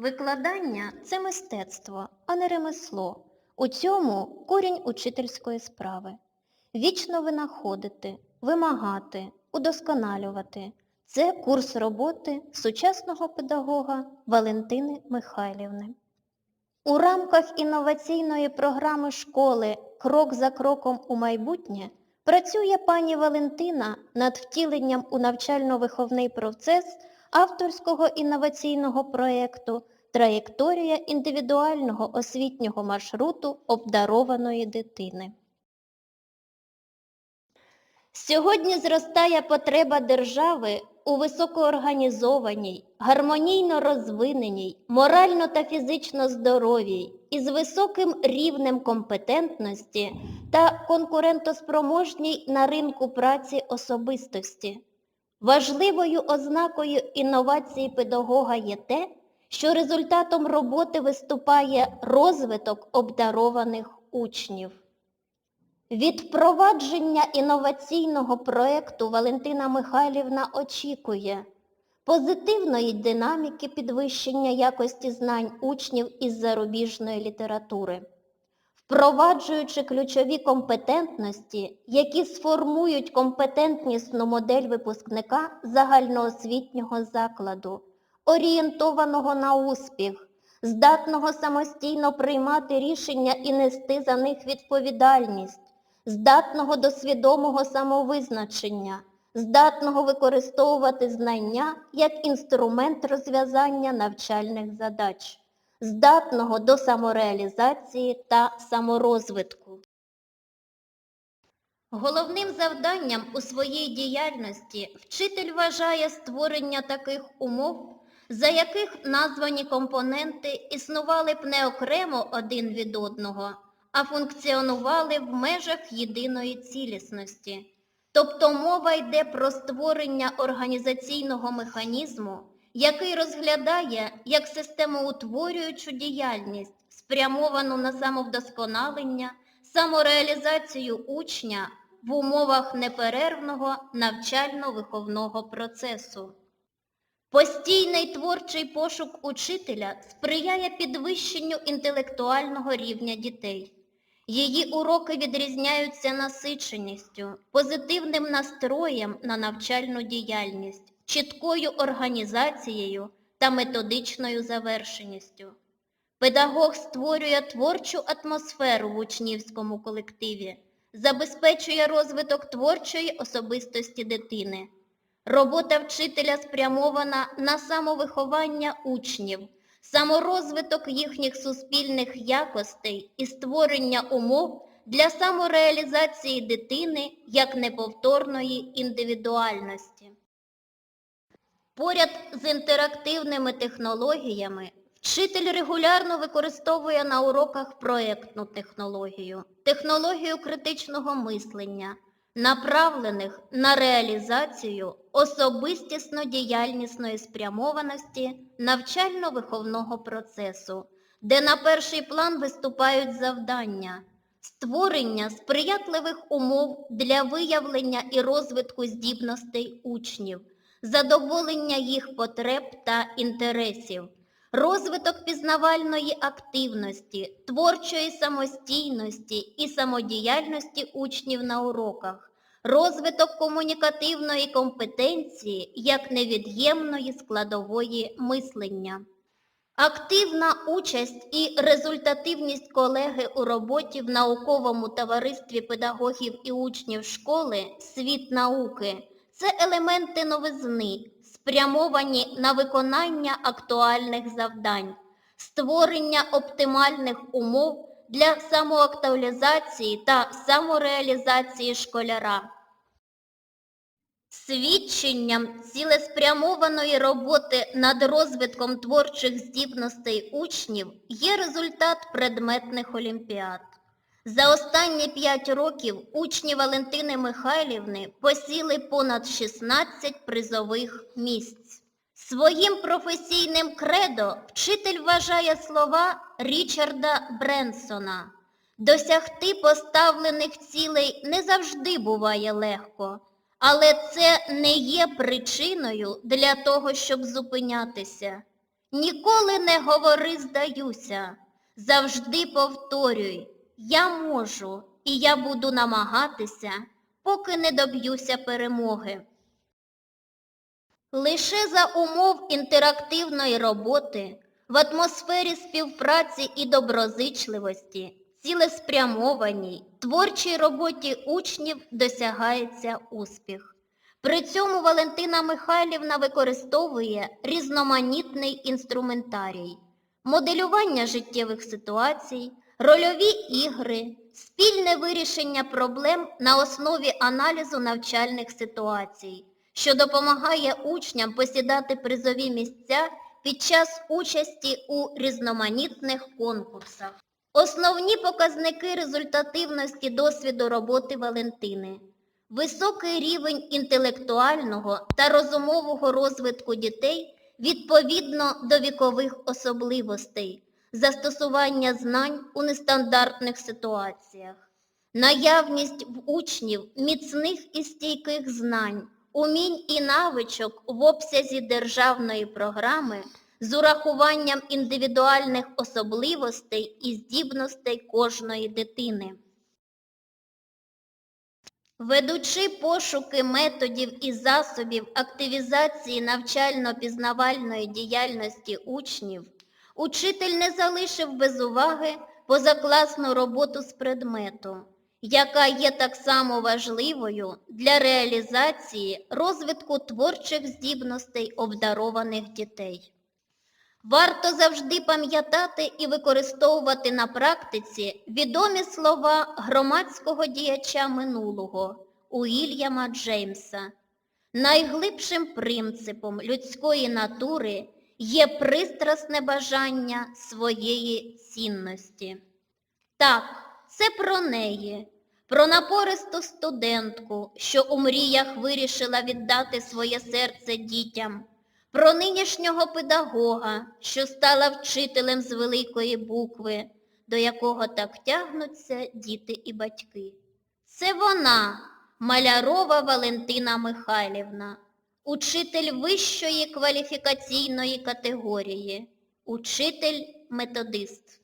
Викладання це мистецтво, а не ремесло. У цьому корінь учительської справи. Вічно винаходити, вимагати, удосконалювати. Це курс роботи сучасного педагога Валентини Михайлівни. У рамках інноваційної програми школи Крок за кроком у майбутнє працює пані Валентина над втіленням у навчально-виховний процес авторського інноваційного проєкту Траєкторія індивідуального освітнього маршруту обдарованої дитини. Сьогодні зростає потреба держави у високоорганізованій, гармонійно розвиненій, морально та фізично здоровій, із високим рівнем компетентності та конкурентоспроможній на ринку праці особистості. Важливою ознакою інновації педагога є те, що результатом роботи виступає розвиток обдарованих учнів. Від впровадження інноваційного проєкту Валентина Михайлівна очікує позитивної динаміки підвищення якості знань учнів із зарубіжної літератури, впроваджуючи ключові компетентності, які сформують компетентнісну модель випускника загальноосвітнього закладу, орієнтованого на успіх, здатного самостійно приймати рішення і нести за них відповідальність, здатного до свідомого самовизначення, здатного використовувати знання як інструмент розв'язання навчальних задач, здатного до самореалізації та саморозвитку. Головним завданням у своїй діяльності вчитель вважає створення таких умов, за яких названі компоненти існували б не окремо один від одного, а функціонували в межах єдиної цілісності. Тобто мова йде про створення організаційного механізму, який розглядає як системоутворюючу діяльність, спрямовану на самовдосконалення, самореалізацію учня в умовах неперервного навчально-виховного процесу. Постійний творчий пошук учителя сприяє підвищенню інтелектуального рівня дітей. Її уроки відрізняються насиченістю, позитивним настроєм на навчальну діяльність, чіткою організацією та методичною завершеністю. Педагог створює творчу атмосферу в учнівському колективі, забезпечує розвиток творчої особистості дитини. Робота вчителя спрямована на самовиховання учнів, саморозвиток їхніх суспільних якостей і створення умов для самореалізації дитини як неповторної індивідуальності. Поряд з інтерактивними технологіями вчитель регулярно використовує на уроках проєктну технологію, технологію критичного мислення, направлених на реалізацію особистісно-діяльнісної спрямованості навчально-виховного процесу, де на перший план виступають завдання створення сприятливих умов для виявлення і розвитку здібностей учнів, задоволення їх потреб та інтересів, розвиток пізнавальної активності, творчої самостійності і самодіяльності учнів на уроках, розвиток комунікативної компетенції як невід'ємної складової мислення. Активна участь і результативність колеги у роботі в науковому товаристві педагогів і учнів школи «Світ науки» – це елементи новизни, спрямовані на виконання актуальних завдань, створення оптимальних умов для самоактуалізації та самореалізації школяра. Свідченням цілеспрямованої роботи над розвитком творчих здібностей учнів є результат предметних олімпіад. За останні 5 років учні Валентини Михайлівни посіли понад 16 призових місць. Своїм професійним кредо вчитель вважає слова Річарда Бренсона. Досягти поставлених цілей не завжди буває легко, але це не є причиною для того, щоб зупинятися. Ніколи не говори здаюся. Завжди повторюй, я можу і я буду намагатися, поки не доб'юся перемоги. Лише за умов інтерактивної роботи в атмосфері співпраці і доброзичливості, цілеспрямованій, творчій роботі учнів досягається успіх. При цьому Валентина Михайлівна використовує різноманітний інструментарій, моделювання життєвих ситуацій, рольові ігри, спільне вирішення проблем на основі аналізу навчальних ситуацій, що допомагає учням посідати призові місця під час участі у різноманітних конкурсах. Основні показники результативності досвіду роботи Валентини. Високий рівень інтелектуального та розумового розвитку дітей відповідно до вікових особливостей, застосування знань у нестандартних ситуаціях, наявність в учнів міцних і стійких знань, умінь і навичок в обсязі державної програми з урахуванням індивідуальних особливостей і здібностей кожної дитини. Ведучи пошуки методів і засобів активізації навчально-пізнавальної діяльності учнів, учитель не залишив без уваги позакласну роботу з предмету, яка є так само важливою для реалізації розвитку творчих здібностей обдарованих дітей. Варто завжди пам'ятати і використовувати на практиці відомі слова громадського діяча минулого Уільяма Джеймса. Найглибшим принципом людської натури є пристрасне бажання своєї цінності. Так, це про неї, про напористу студентку, що у мріях вирішила віддати своє серце дітям про нинішнього педагога, що стала вчителем з великої букви, до якого так тягнуться діти і батьки. Це вона, малярова Валентина Михайлівна, учитель вищої кваліфікаційної категорії, учитель-методист.